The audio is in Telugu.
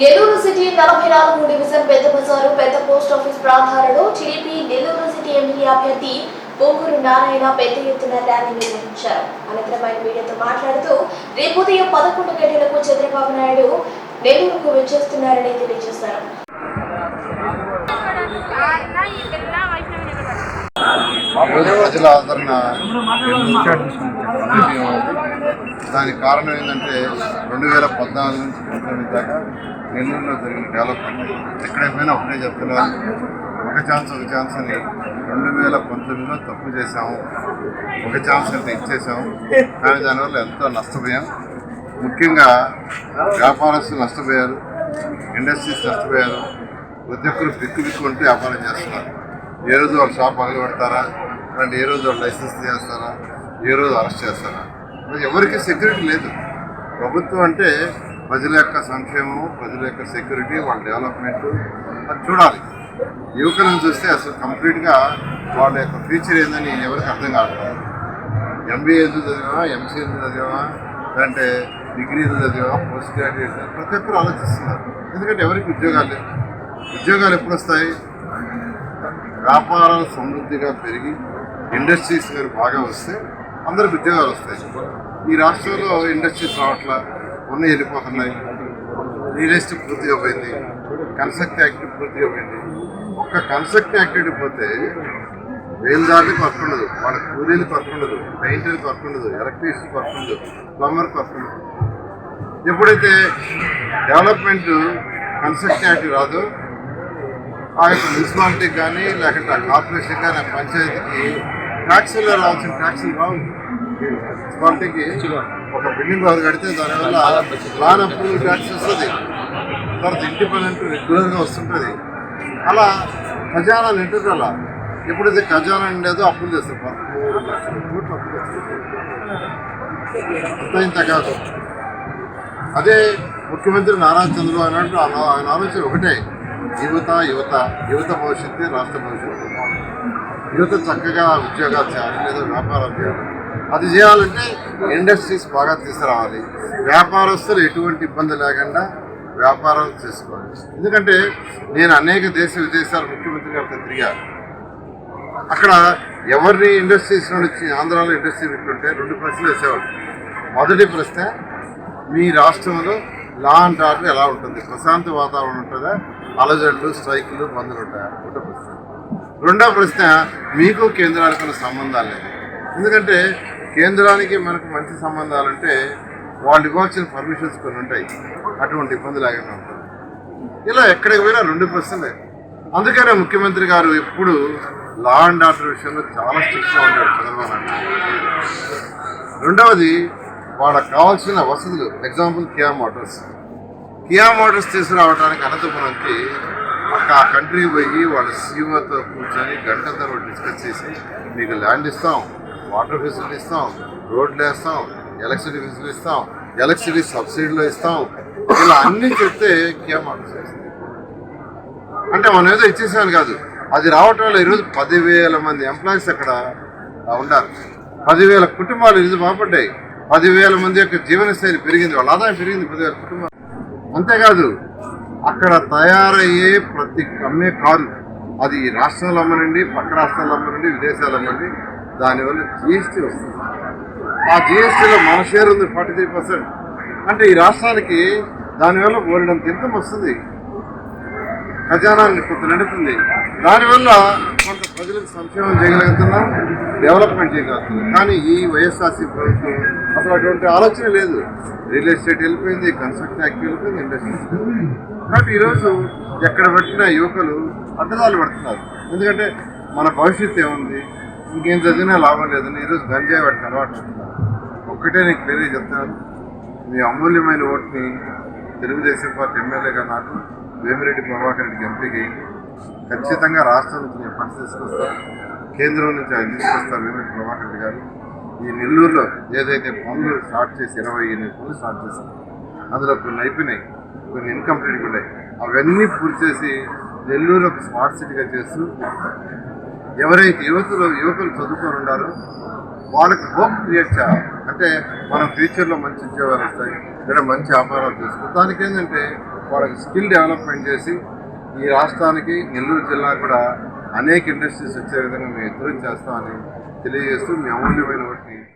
నెల్లూరు సిటీ నలభై నాలుగు డివిజన్ పెద్ద బజారు పెద్ద పోస్ట్ ఆఫీస్ ప్రాంతాలలో టీడీపీ నెల్లూరు సిటీ ఎమ్మెల్యే అభ్యర్థి పోకూరు నారాయణ పెద్ద ఎత్తున ర్యాలీ నిర్వహించారు. అనంతరం ఆయన మీడియాతో మాట్లాడుతూ రేపు ఉదయం పదకొండు గంటలకు చంద్రబాబు నాయుడు నెల్లూరుకు వచ్చేస్తున్నారని తెలియజేశారు. దానికి కారణం ఏంటంటే రెండు వేల పద్నాలుగు నుంచి దాకా నెల్లూరులో జరిగిన డెవలప్మెంట్. ఎక్కడైపోయినా ఒకటే చెప్తున్నారు. ఒక ఛాన్స్ ఒక ఛాన్స్ అని రెండు వేల పంతొమ్మిదిలో తప్పు చేశాము. ఒక ఛాన్స్ అయితే ఇచ్చేసాము కానీ దానివల్ల ఎంతో నష్టపోయాం. ముఖ్యంగా వ్యాపారస్తులు నష్టపోయారు. ఇండస్ట్రీస్ నష్టపోయారు. ప్రతి ఒక్కరు బిక్కు బిక్కు ఉంటే వ్యాపారం చేస్తున్నారు. ఏ రోజు వాళ్ళు షాప్ పగలు అంటే ఏ రోజు వాళ్ళు లైసెన్స్ చేస్తారా ఏ రోజు అరెస్ట్ చేస్తారా? ఎవరికి సెక్యూరిటీ లేదు. ప్రభుత్వం అంటే ప్రజల యొక్క సంక్షేమం ప్రజల యొక్క సెక్యూరిటీ వాళ్ళ డెవలప్మెంట్ అది చూడాలి. యువకులను చూస్తే అసలు కంప్లీట్గా వాళ్ళ యొక్క ఫ్యూచర్ ఏందని ఎవరికి అర్థం కాదు. ఎంబీఏ చదివా ఎంసీ చదివా లేదంటే డిగ్రీ ఎందుకు చదివా పోస్ట్ గ్రాడ్యుయేట్ ప్రతి ఒక్కరు ఆలోచిస్తున్నారు. ఎందుకంటే ఎవరికి ఉద్యోగాలు లేవు. ఉద్యోగాలు ఎప్పుడు వస్తాయి? వ్యాపారాలు సమృద్ధిగా పెరిగి ఇండస్ట్రీస్ కానీ బాగా వస్తే అందరికి ఉద్యోగాలు వస్తాయి. ఈ రాష్ట్రంలో ఇండస్ట్రీస్ రావట్లా? కొన్ని వెళ్ళిపోతున్నాయి. రియల్ ఎస్టేట్ పూర్తిగా పోయింది కన్స్ట్రక్ట్ యాక్టివిటీ పూర్తిగా పోయింది ఒక్క కన్స్ట్రక్ట్ యాక్టివిటీ పోతే వేలుదారులకు వర్క్ ఉండదు. వాళ్ళ కూలీలకు వర్క్ ఉండదు. పెయింటర్కి వర్క్ ఉండదు. ఎలక్ట్రీషియన్కి వర్క్ ఉండదు. ప్లంబర్కి వర్క్ ఉండదు. ఎప్పుడైతే డెవలప్మెంట్ కన్స్ట్రక్ట్ యాక్టివ్ రాదో ఆ యొక్క మున్సిపాలిటీకి కానీ లేకుంటే ఆ కార్పొరేషన్ కానీ ఆ పంచాయతీకి ట్యాక్సీలో రావాల్సిన ట్యాక్సీలు రావు మున్సిపాలిటీకి ఒక బిల్డింగ్ వారు కడితే దానివల్ల ప్లాన్ అప్రూవల్ ట్యాక్స్ వస్తుంది. తర్వాత ఇండిపెండెంట్ రెగ్యులర్గా వస్తుంటుంది. అలా ఖజానా నింటుంది అలా. ఎప్పుడైతే ఖజానా నిండేదో అప్పులు చేస్తారు. పదమూడు లక్షల కోట్లు అప్పులు చేస్తారు. ఇంత కాదు. అదే ముఖ్యమంత్రి నారా చంద్రబాబు నాయుడు ఆయన ఆలోచన ఒకటే. యువత యువత యువత భవిష్యత్తు రాష్ట్ర భవిష్యత్తు. యువత చక్కగా ఉద్యోగాలు చేయాలి లేదా వ్యాపారాలు చేయాలి. అది చేయాలంటే ఇండస్ట్రీస్ బాగా తీసుకురావాలి. వ్యాపారస్తులు ఎటువంటి ఇబ్బంది లేకుండా వ్యాపారం చేసుకోవాలి. ఎందుకంటే నేను అనేక దేశ విదేశాల ముఖ్యమంత్రి గారితో తిరిగాను. అక్కడ ఎవరిని ఇండస్ట్రీస్ నుంచి ఆంధ్రాలో ఇండస్ట్రీ పెట్టుకుంటే రెండు ప్రశ్నలు వేసేవాడు మొదటి ప్రశ్న మీ రాష్ట్రంలో లా అండ్ ఆర్డర్ ఎలా ఉంటుంది? ప్రశాంత వాతావరణం ఉంటుందా? అలజడులు స్ట్రైకులు బంధులు ఉంటాయా? ఒకటో ప్రశ్న రెండో ప్రశ్న మీకు కేంద్రానికి ఉన్న సంబంధాలు లేదు ఎందుకంటే కేంద్రానికి మనకు మంచి సంబంధాలంటే వాళ్ళు ఇవ్వాల్సిన పర్మిషన్స్ కొన్ని ఉంటాయి. అటువంటి ఇబ్బంది లేకుండా ఉంటుంది ఇలా ఎక్కడికి పోయినా రెండు ప్రశ్నలే. అందుకనే ముఖ్యమంత్రి గారు ఎప్పుడు లా అండ్ ఆర్డర్ విషయంలో చాలా స్ట్రిక్ట్గా ఉంటాడు చంద్రబాబు రెండవది వాళ్ళకి కావాల్సిన వసతులు example Kia Motors Kia Motors తీసుకురావడానికి అనంతపురంకి అక్క ఆ కంట్రీకి పోయి వాళ్ళ సీఓతో కూర్చొని గంట తర్వాత డిస్కస్ చేసి మీకు ల్యాండ్ ఇస్తాం. వాటర్ ఫెసిలిటీ ఇస్తాం రోడ్లు వేస్తాం ఎలక్ట్రిసిటీ ఫెసిలిటీ ఇస్తాం ఎలక్ట్రిసిటీ సబ్సిడీలో ఇస్తాం. ఇలా అన్నీ చెప్తే కియా అంటే మనం ఏదో ఇచ్చేసాను కాదు. అది రావటం వల్ల ఈరోజు పదివేల మంది ఎంప్లాయీస్ అక్కడ ఉండాలి. ఉన్నారు పదివేల కుటుంబాలు ఈరోజు బాగుపడ్డాయి. పదివేల మంది యొక్క జీవనశైలి పెరిగింది వాళ్ళ ఆదాయం పెరిగింది పదివేల కుటుంబాలు. అంతేకాదు అక్కడ తయారయ్యే ప్రతి అమ్మే కారు అది ఈ రాష్ట్రాలు అమ్మనండి పక్క రాష్ట్రాలు అమ్మనండి విదేశాలు అమ్మండి దానివల్ల జిఎస్టీ వస్తుంది. ఆ జిఎస్టీలో మన షేర్ ఉంది ఫార్టీ త్రీ పర్సెంట్. అంటే ఈ రాష్ట్రానికి దానివల్ల ఓరినంత ఇన్కమ్ వస్తుంది. ఖజానాన్ని కొంత నడుపుతుంది. దానివల్ల కొంత ప్రజలకు సంక్షేమం చేయగలుగుతున్నాం డెవలప్మెంట్ చేయగలుగుతున్నాం. కానీ ఈ వైఎస్ఆర్సీ ప్రభుత్వం అసలు అటువంటి ఆలోచన లేదు. రియల్ ఎస్టేట్ వెళ్ళిపోయింది కన్స్ట్రక్షన్ యాక్ట్ వెళ్ళిపోయింది ఇండస్ట్రీస్ కాబట్టి ఈరోజు ఎక్కడ పెట్టిన యువకులు అడ్డదాలు పడుతున్నారు. ఎందుకంటే మన భవిష్యత్తు ఏముంది? ఇంకేం చదివినా లాభం లేదని ఈరోజు గంజాయి వాటికి అలవాటు ఒక్కటే నీకు పేరే చెప్తాను మీ అమూల్యమైన ఓటుని తెలుగుదేశం పార్టీ ఎమ్మెల్యేగా నాకు వేమిరెడ్డి ప్రభాకర్ రెడ్డికి ఎంపీకి ఖచ్చితంగా రాష్ట్రం నుంచి నేను పని తీసుకొస్తాను కేంద్రం నుంచి ఆయన తీసుకొస్తారు వేమిరెడ్డి ప్రభాకర్ రెడ్డి గారు. ఈ నెల్లూరులో ఏదైతే పనులు స్టార్ట్ చేసి ఇరవై ఎనిమిది పనులు స్టార్ట్ చేశారు అందులో కొన్ని అయిపోయినాయి కొన్ని ఇన్కంప్లీట్గా ఉన్నాయి. అవన్నీ పూర్తి చేసి నెల్లూరు ఒక స్మార్ట్ సిటీగా చేస్తూ ఎవరైతే యువతులు యువకులు చదువుకొని ఉన్నారో వాళ్ళకి హోప్ క్రియేట్ చేయాలి. అంటే మనం ఫ్యూచర్లో మంచి ఉద్యోగాలు వస్తాయి లేదా మంచి వ్యాపారాలు చేసుకో దానికి ఏంటంటే వాళ్ళకి స్కిల్ డెవలప్మెంట్ చేసి ఈ రాష్ట్రానికి నెల్లూరు జిల్లా కూడా అనేక ఇండస్ట్రీస్ వచ్చే విధంగా మేము ఎదురు చేస్తామని తెలియజేస్తూ మీ అమూల్యమైన వాటిని